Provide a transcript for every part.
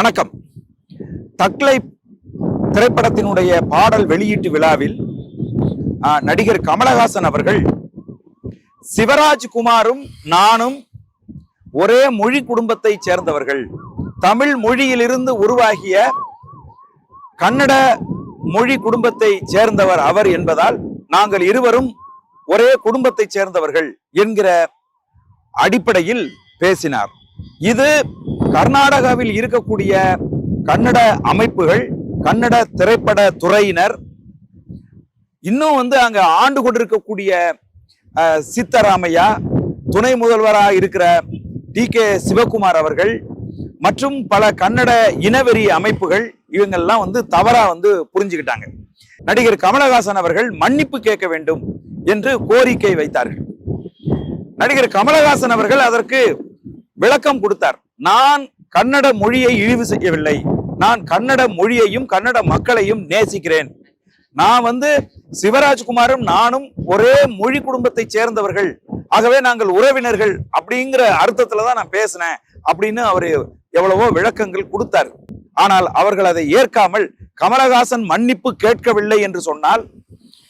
வணக்கம். தக்லை திரைப்படத்தினுடைய பாடல் வெளியீட்டு விழாவில் நடிகர் கமலஹாசன் அவர்கள் சிவராஜ் குமாரும் நானும் ஒரே மொழி குடும்பத்தை சேர்ந்தவர்கள். தமிழ் மொழியிலிருந்து உருவாகிய கன்னட மொழி குடும்பத்தை சேர்ந்தவர் அவர் என்பதால் நாங்கள் இருவரும் ஒரே குடும்பத்தை சேர்ந்தவர்கள் என்கிற அடிப்படையில் பேசினார். இது கர்நாடகாவில் இருக்கக்கூடிய கன்னட அமைப்புகள் கன்னட திரைப்பட துறையினர் இன்னும் வந்து அங்கே ஆண்டு கொண்டிருக்கக்கூடிய சித்தராமையா துணை முதல்வராக இருக்கிற டி கே சிவகுமார் அவர்கள் மற்றும் பல கன்னட இனவெறி அமைப்புகள் இவங்கெல்லாம் வந்து தவறாக வந்து புரிஞ்சுக்கிட்டாங்க. நடிகர் கமலஹாசன் அவர்கள் மன்னிப்பு கேட்க வேண்டும் என்று கோரிக்கை வைத்தார்கள். நடிகர் கமலஹாசன் அவர்கள் அதற்கு விளக்கம் கொடுத்தார். நான் கன்னட மொழியை இழிவு செய்யவில்லை. நான் கன்னட மொழியையும் கன்னட மக்களையும் நேசிக்கிறேன். நான் வந்து சிவராஜ்குமாரும் நானும் ஒரே மொழி குடும்பத்தை சேர்ந்தவர்கள். ஆகவே நாங்கள் உறவினர்கள் அப்படிங்கிற அர்த்தத்துல தான் நான் பேசினேன் அப்படின்னு அவர் எவ்வளவோ விளக்கங்கள் கொடுத்தார். ஆனால் அவர்கள் அதை ஏற்காமல் கமலஹாசன் மன்னிப்பு கேட்கவில்லை என்று சொன்னால்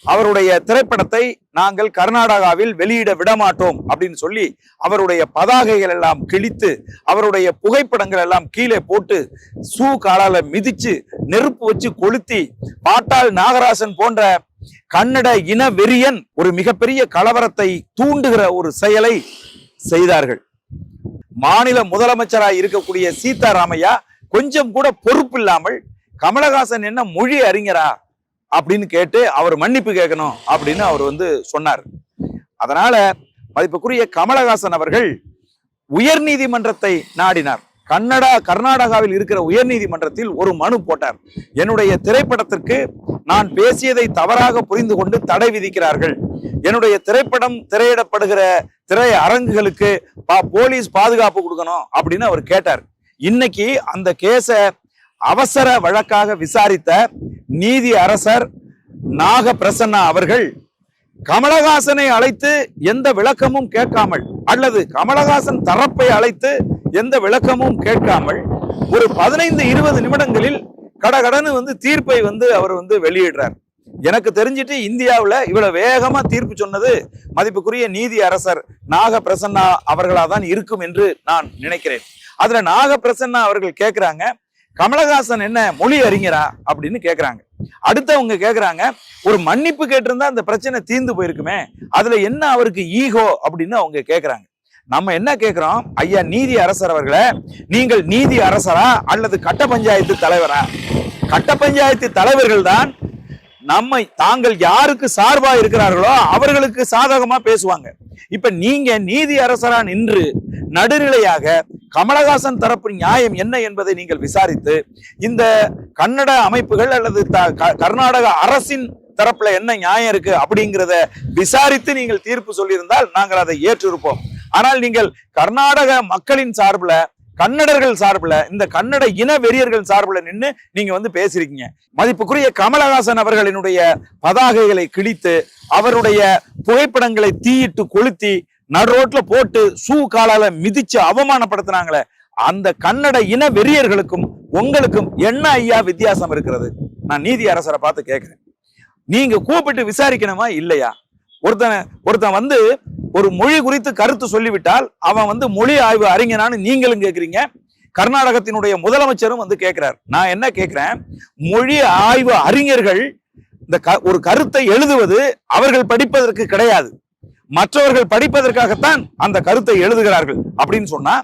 அவருடைய திரைப்படத்தை நாங்கள் கர்நாடகாவில் வெளியிட விடமாட்டோம் அப்படின்னு சொல்லி அவருடைய பதாகைகள் எல்லாம் கிழித்து அவருடைய புகைப்படங்கள் எல்லாம் கீழே போட்டு சூ காலால மிதிச்சு நெருப்பு வச்சு கொளுத்தி பாட்டாள் நாகராசன் போன்ற கன்னட இன வெறியன் ஒரு மிகப்பெரிய கலவரத்தை தூண்டுகிற ஒரு செயலை செய்தார்கள். மாநில முதலமைச்சராக இருக்கக்கூடிய சீதாராமையா கொஞ்சம் கூட பொறுப்பு இல்லாமல் கமலஹாசன் என்ன மொழி அறிஞரா? அப்படின்னு கேட்டு அவர் மன்னிப்பு கேட்கணும் அப்படின்னு அவர் வந்து சொன்னார். அதனால மதிப்புக்குரிய கமலஹாசன் அவர்கள் உயர் நீதிமன்றத்தை நாடினார். கன்னடா கர்நாடகாவில் இருக்கிற உயர் நீதிமன்றத்தில் ஒரு மனு போட்டார். என்னுடைய திரைப்படத்திற்கு நான் பேசியதை தவறாக புரிந்து கொண்டு தடை விதிக்கிறார்கள். என்னுடைய திரைப்படம் திரையிடப்படுகிற திரை அரங்குகளுக்கு பா- போலீஸ் பாதுகாப்பு கொடுக்கணும் அப்படின்னு அவர் கேட்டார். இன்னைக்கு அந்த கேஸை அவசர வழக்காக விசாரித்த நீதி அரசர் நாக பிரசன்னா அவர்கள் கமலஹாசனை அழைத்து எந்த விளக்கமும் கேட்காமல் அல்லது கமலஹாசன் தரப்பை அழைத்து எந்த விளக்கமும் கேட்காமல் ஒரு பதினைந்து இருபது நிமிடங்களில் கடகடன்னு வந்து தீர்ப்பை வந்து அவர் வந்து வெளியிடுறார். எனக்கு தெரிஞ்சிட்டு இந்தியாவில் இவ்வளவு வேகமா தீர்ப்பு சொன்னது மதிப்புக்குரிய நீதி அரசர் நாக பிரசன்னா அவர்களா தான் இருக்கும் என்று நான் நினைக்கிறேன். அதுல நாக பிரசன்னா அவர்கள் கேட்குறாங்க கமலஹாசன் என்ன மொழி அறிஞரா அப்படின்னு கேட்குறாங்க அடுத்தவங்க கேட்குறாங்க ஒரு மன்னிப்பு கேட்டிருந்தா அந்த பிரச்சனை தீர்ந்து போயிருக்குமே அதுல என்ன அவருக்கு ஈகோ அப்படின்னு அவங்க கேட்குறாங்க நம்ம என்ன கேட்குறோம் ஐயா நீதி அரசர் அவர்களை நீங்கள் நீதி அரசரா அல்லது கட்ட பஞ்சாயத்து தலைவரா? கட்ட பஞ்சாயத்து தலைவர்கள் தான் நம்மை தாங்கள் யாருக்கு சார்பா இருக்கிறார்களோ அவர்களுக்கு சாதகமா பேசுவாங்க. இப்ப நீங்க நீதி அரசரா நின்று நடுநிலையாக கமலஹாசன் தரப்பு நியாயம் என்ன என்பதை நீங்கள் விசாரித்து இந்த கன்னட அமைப்புகள் அல்லது த- க- கர்நாடக அரசின் தரப்புல என்ன நியாயம் இருக்கு அப்படிங்கிறத விசாரித்து நீங்கள் தீர்ப்பு சொல்லியிருந்தால் நாங்கள் அதை ஏற்றிருப்போம். ஆனால் நீங்கள் கர்நாடக மக்களின் சார்பில் கன்னடர்கள் சார்பில் இந்த கன்னட இன வெறியர்கள் சார்பில் நின்று நீங்க வந்து பேசியிருக்கீங்க. மதிப்புக்குரிய கமலஹாசன் அவர்களினுடைய பதாகைகளை கிழித்து அவருடைய புகைப்படங்களை தீயிட்டு கொளுத்தி நடுரோட்ல போட்டு சூ காலால மிதிச்சு அவமானப்படுத்தினாங்களே அந்த கன்னட இன வெறியர்களுக்கும் உங்களுக்கும் என்ன ஐயா வித்தியாசம் இருக்கிறது? நான் நீதி அரசரை பார்த்து கேட்கிறேன் நீங்க கூப்பிட்டு விசாரிக்கணுமா? இல்லையா? ஒருத்தன் ஒருத்தன் வந்து ஒரு மொழி குறித்து கருத்து சொல்லிவிட்டால் அவன் வந்து மொழி ஆய்வு அறிஞனான்னு நீங்களும் கேட்குறீங்க கர்நாடகத்தினுடைய முதலமைச்சரும் வந்து கேட்கிறார் நான் என்ன கேட்கிறேன் மொழி ஆய்வு அறிஞர்கள் இந்த க- ஒரு கருத்தை எழுதுவது அவர்கள் படிப்பதற்கு கிடையாது. மற்றவர்கள் படிப்பதற்காகத்தான் அந்த கருத்தை எழுதுகிறார்கள் அப்படின்னு சொன்னா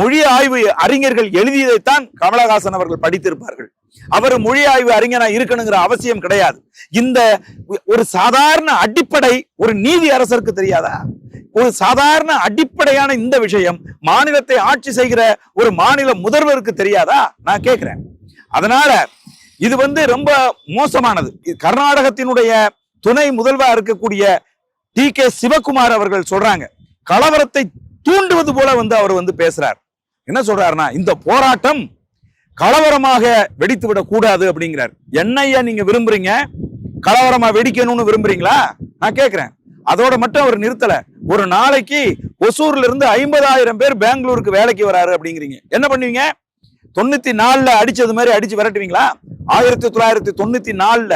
மொழி ஆய்வு அறிஞர்கள் எழுதியதைத்தான் கமலஹாசன் அவர்கள் படித்திருப்பார்கள். அவர் மொழி ஆய்வு அறிஞனா இருக்கணுங்கிற அவசியம் கிடையாது. இந்த ஒரு சாதாரண அடிப்படை ஒரு நீதி அரசருக்கு தெரியாதா? ஒரு சாதாரண அடிப்படையான இந்த விஷயம் மாநிலத்தை ஆட்சி செய்கிற ஒரு மாநில முதல்வருக்கு தெரியாதா? நான் கேட்கிறேன். அதனால இது வந்து ரொம்ப மோசமானது. இது கர்நாடகத்தினுடைய துணை முதல்வா இருக்கக்கூடிய டி கே சிவகுமார் அவர்கள் சொல்றாங்க கலவரத்தை தூண்டுவது போல வந்து அவர் வந்து பேசுறார். என்ன சொல்றாருன்னா இந்த போராட்டம் கலவரமாக வெடித்து விட கூடாது அப்படிங்கிறார். என்னையா நீங்க விரும்புறீங்க? கலவரமா வெடிக்கணும்னு விரும்புறீங்களா? நான் கேட்கிறேன் அதோட மட்டும் அவர் நிறுத்தல. ஒரு நாளைக்கு ஒசூர்ல இருந்து ஐம்பதாயிரம் பேர் பெங்களூருக்கு வேலைக்கு வராரு அப்படிங்கிறீங்க. என்ன பண்ணுவீங்க? தொண்ணூத்தி நாலுல அடிச்சது மாதிரி அடிச்சு விரட்டுவீங்களா? ஆயிரத்தி தொள்ளாயிரத்தி தொண்ணூத்தி நாலுல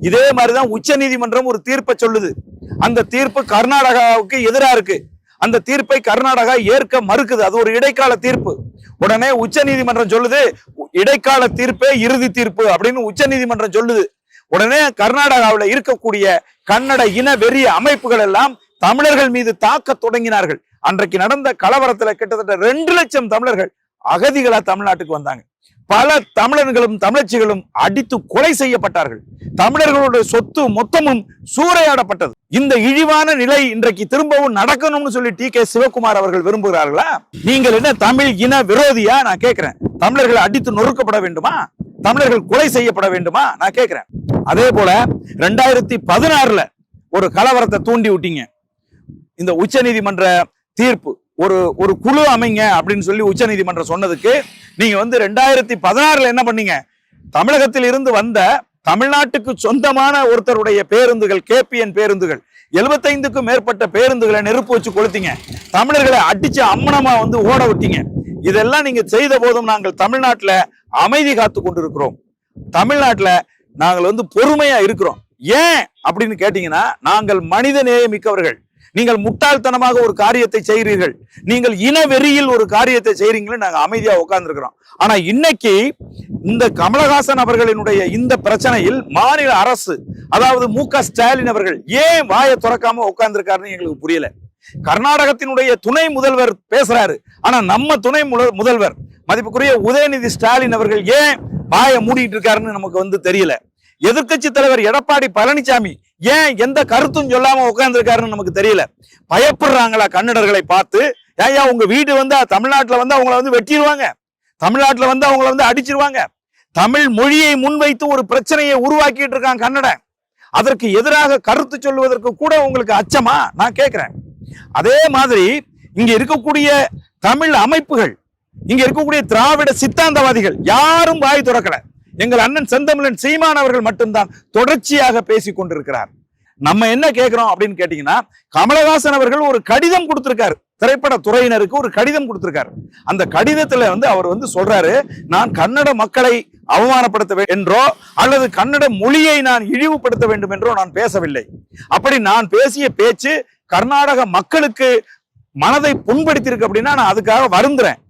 இதே மாதிரிதான் உச்ச நீதிமன்றம் ஒரு தீர்ப்பை சொல்லுது. அந்த தீர்ப்பு கர்நாடகாவுக்கு எதிரா இருக்கு. அந்த தீர்ப்பை கர்நாடகா ஏற்க மறுக்குது. அது ஒரு இடைக்கால தீர்ப்பு. உடனே உச்ச நீதிமன்றம் சொல்லுது இடைக்கால தீர்ப்பே இறுதி தீர்ப்பு அப்படின்னு உச்ச நீதிமன்றம் சொல்லுது. உடனே கர்நாடகாவில் இருக்கக்கூடிய கன்னட இன வெறிய அமைப்புகள் எல்லாம் தமிழர்கள் மீது தாக்க தொடங்கினார்கள். அன்றைக்கு நடந்த கலவரத்துல கிட்டத்தட்ட ரெண்டு லட்சம் தமிழர்கள் அகதிகளா தமிழ்நாட்டுக்கு வந்தாங்க. பல தமிழர்களும் தமிழச்சிகளும் அடித்து கொலை செய்யப்பட்டார்கள். தமிழர்களுடைய சொத்து மொத்தமும் சூறையாடப்பட்டது. இந்த இழிவான நிலை இன்றைக்கு திரும்பவும் நடக்கணும்னு சொல்லி டி கே சிவகுமார் அவர்கள் விரும்புகிறார்களா? நீங்கள் என்ன தமிழ் இன விரோதியா? நான் கேட்கிறேன். தமிழர்கள் அடித்து நொறுக்கப்பட வேண்டுமா? தமிழர்கள் கொலை செய்யப்பட வேண்டுமா? நான் கேட்கிறேன். அதே போல ரெண்டாயிரத்தி பதினாறுல ஒரு கலவரத்தை தூண்டி விட்டீங்க. இந்த உச்சநீதிமன்ற தீர்ப்பு. ஒரு ஒரு குழு அமைங்க அப்படின்னு சொல்லி உச்சநீதிமன்றம் சொன்னதுக்கு நீங்க வந்து ரெண்டாயிரத்தி பதினாறுல என்ன பண்ணீங்க? தமிழகத்தில் இருந்து வந்த தமிழ்நாட்டுக்கு சொந்தமான ஒருத்தருடைய பேருந்துகள் கேபிஎன் பேருந்துகள் எழுபத்தைந்துக்கும் மேற்பட்ட பேருந்துகளை நெருப்பு வச்சு கொளுத்தீங்க. தமிழர்களை அடிச்சு அம்மனமா வந்து ஓட விட்டீங்க. இதெல்லாம் நீங்க செய்த போதும் நாங்கள் தமிழ்நாட்டில் அமைதி காத்து கொண்டிருக்கிறோம். தமிழ்நாட்டில் நாங்கள் வந்து பொறுமையா இருக்கிறோம். ஏன் அப்படின்னு கேட்டீங்கன்னா நாங்கள் மனித நேயமிக்கவர்கள் நீங்கள் முட்டாள்தனமாக ஒரு காரியத்தை செய்கிறீர்கள். நீங்கள் இன வெறியில் ஒரு காரியத்தை செய்றீங்களே நாங்க அமைதியா உட்கார்ந்துருக்கிறோம் ஆனா இன்னைக்கு இந்த கமலஹாசன் அவர்களினுடைய இந்த பிரச்சனையில் மாநில அரசு அதாவது மு க ஸ்டாலின் அவர்கள் ஏன் வாயை திறக்காம உட்கார்ந்துருக்காருன்னு எங்களுக்கு புரியல. கர்நாடகத்தினுடைய துணை முதல்வர் பேசுறாரு. ஆனா நம்ம துணை முதல்வர் மதிப்புக்குரிய உதயநிதி ஸ்டாலின் அவர்கள் ஏன் வாயை மூடிட்டு இருக்காருன்னு நமக்கு வந்து தெரியல. எதிர்க்கட்சி தலைவர் எடப்பாடி பழனிசாமி ஏன் எந்த கருத்தும் சொல்லாம உட்கார்ந்துருக்காருன்னு நமக்கு தெரியல. பயப்படுறாங்களா கன்னடர்களை பார்த்து ஏயா உங்க வீடு வந்து தமிழ்நாட்டில் வந்து அவங்கள வந்து வெட்டிடுவாங்க தமிழ்நாட்டில் வந்து அவங்கள வந்து அடிச்சிருவாங்க. தமிழ் மொழியை முன்வைத்து ஒரு பிரச்சனையை உருவாக்கிட்டு இருக்கான் கன்னடன். அதற்கு எதிராக கருத்து சொல்லுவதற்கு கூட உங்களுக்கு அச்சமா? நான் கேட்கிறேன் அதே மாதிரி இங்க இருக்கக்கூடிய தமிழ் அமைப்புகள் இங்க இருக்கக்கூடிய திராவிட சித்தாந்தவாதிகள் யாரும் வாய் திறக்கல. எங்கள் அண்ணன் செந்தமிழன் சீமான் அவர்கள் மட்டும்தான் தொடர்ச்சியாக பேசிக் கொண்டிருக்கிறார். நம்ம என்ன கேட்கிறோம் அப்படின்னு கேட்டீங்கன்னா கமலஹாசன் அவர்கள் ஒரு கடிதம் கொடுத்திருக்காரு. திரைப்பட துறையினருக்கு ஒரு கடிதம் கொடுத்திருக்காரு. அந்த கடிதத்துல வந்து அவர் வந்து சொல்றாரு நான் கன்னட மக்களை அவமானப்படுத்த என்றோ அல்லது கன்னட மொழியை நான் இழிவுபடுத்த வேண்டும் என்றோ நான் பேசவில்லை. அப்படி நான் பேசிய பேச்சு கர்நாடக மக்களுக்கு மனதை புண்படுத்தியிருக்கு அப்படின்னா நான் அதுக்காக வருந்துறேன்.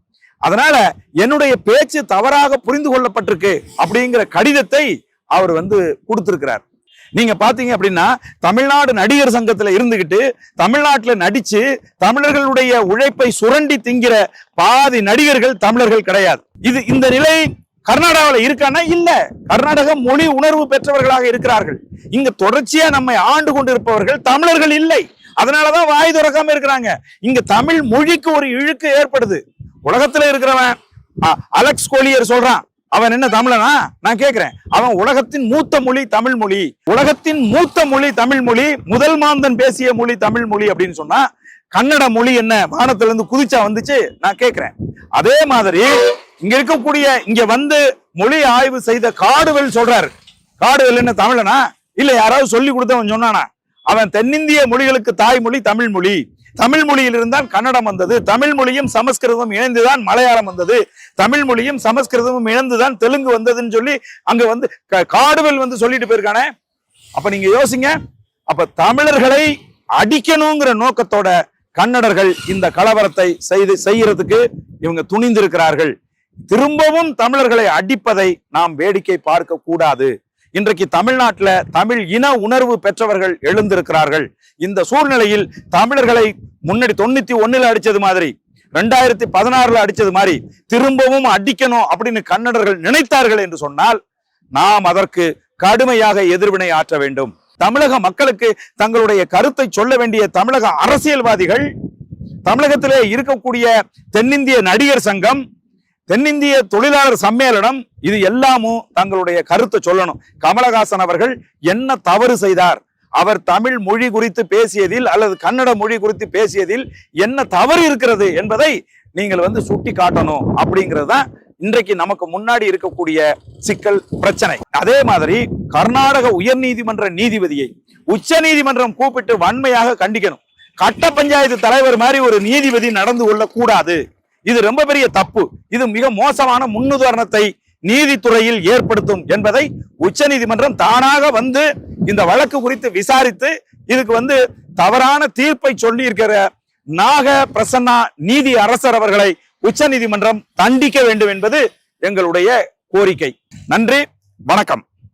அதனால என்னுடைய பேச்சு தவறாக புரிந்து கொள்ளப்பட்டிருக்கு அப்படிங்கிற கடிதத்தை அவர் வந்து கொடுத்திருக்கிறார். நீங்க பாத்தீங்க அப்படின்னா தமிழ்நாடு நடிகர் சங்கத்துல இருந்துகிட்டு தமிழ்நாட்டுல நடிச்சு தமிழர்களுடைய உழைப்பை சுரண்டி திங்கிற பாதி நடிகர்கள் தமிழர்கள் கிடையாது. இது இந்த நிலை கர்நாடகாவில் இருக்கானா? இல்ல. கர்நாடக மொழி உணர்வு பெற்றவர்களாக இருக்கிறார்கள். இங்க தொடர்ச்சியா நம்மை ஆண்டு கொண்டிருப்பவர்கள் தமிழர்கள் இல்லை. அதனாலதான் வாய் துறக்காம இருக்கிறாங்க. இங்க தமிழ் மொழிக்கு ஒரு இழுக்கு ஏற்படுது. உலகத்துல இருக்கிறவன் அ- அலெக்ஸ் கோலியர் சொல்றான். அவன் என்ன தமிழனா? நான் கேக்குறேன். அவன் உலகத்தின் மூத்த மொழி தமிழ் மொழி. உலகத்தின் மூத்த மொழி தமிழ் மொழி முதல் மாந்தன் பேசிய மொழி தமிழ் மொழி அப்படின்னு சொன்னா கன்னட மொழி என்ன? வானத்துல இருந்து குதிச்சா வந்துச்சு? நான் கேக்குறேன். அதே மாதிரி இங்க இருக்கக்கூடிய இங்க வந்து மொழி ஆய்வு செய்த காடுவெல் சொல்றாரு. காடுவெல் என்ன தமிழனா? இல்ல யாராவது சொல்லி கொடுத்தவன் சொன்னானா? அவன் தென்னிந்திய மொழிகளுக்கு தாய்மொழி தமிழ் மொழி. தமிழ் மொழியில் இருந்தால் கன்னடம் வந்தது. தமிழ் மொழியும் சமஸ்கிருதம் இணைந்துதான் மலையாளம் வந்தது. தமிழ் மொழியும் சமஸ்கிருதமும் இணைந்துதான் தெலுங்கு வந்ததுன்னு சொல்லி அங்க வந்து க- காடுவெல் வந்து சொல்லிட்டு போயிருக்கானே. அப்ப நீங்க யோசிங்க. அப்ப தமிழர்களை அடிக்கணுங்கிற நோக்கத்தோட கன்னடர்கள் இந்த கலவரத்தை செய்து செய்யறதுக்கு இவங்க துணிந்திருக்கிறார்கள். திரும்பவும் தமிழர்களை அடிப்பதை நாம் வேடிக்கை பார்க்க கூடாது இன்றைக்கு தமிழ்நாட்டுல தமிழ் இன உணர்வு பெற்றவர்கள் எழுந்திருக்கிறார்கள். இந்த சூழ்நிலையில் தமிழர்களை முன்னாடி தொண்ணூத்தி ஒண்ணுல அடிச்சது மாதிரி ரெண்டாயிரத்தி பதினாறுல அடிச்சது மாதிரி திரும்பவும் அடிக்கணும் அப்படின்னு கன்னடர்கள் நினைத்தார்கள் என்று சொன்னால் நாம் அதற்கு கடுமையாக எதிர்வினை ஆற்ற வேண்டும். தமிழக மக்களுக்கு தங்களுடைய கருத்தை சொல்ல வேண்டிய தமிழக அரசியல்வாதிகள் தமிழகத்திலே இருக்கக்கூடிய தென்னிந்திய நடிகர் சங்கம் தென்னிந்திய தொழிலாளர் சம்மேளனம் இது எல்லாமும் தங்களுடைய கருத்தை சொல்லணும். கமலஹாசன் அவர்கள் என்ன தவறு செய்தார்? அவர் தமிழ் மொழி குறித்து பேசியதில் அல்லது கன்னட மொழி குறித்து பேசியதில் என்ன தவறு இருக்கிறது என்பதை நீங்கள் வந்து சுட்டி காட்டணும் அப்படிங்கிறது தான் இன்றைக்கு நமக்கு முன்னாடி இருக்கக்கூடிய சிக்கல் பிரச்சனை. அதே மாதிரி கர்நாடக உயர்நீதிமன்ற நீதிபதியை உச்ச நீதிமன்றம் கூப்பிட்டு வன்மையாக கண்டிக்கணும். கட்ட பஞ்சாயத்து தலைவர் மாதிரி ஒரு நீதிபதி நடந்து கொள்ளக்கூடாது. இது ரொம்ப பெரிய தப்பு. இது மிக மோசமான முன்னுதாரணத்தை நீதித்துறையில் ஏற்படுத்தும் என்பதை உச்சநீதிமன்றம் தானாக வந்து இந்த வழக்கு குறித்து விசாரித்து இதுக்கு வந்து தவறான தீர்ப்பை சொல்லி இருக்கிற நாக பிரசன்னா நீதி அரசர் அவர்களை உச்சநீதிமன்றம் தண்டிக்க வேண்டும் என்பது எங்களுடைய கோரிக்கை. நன்றி வணக்கம்.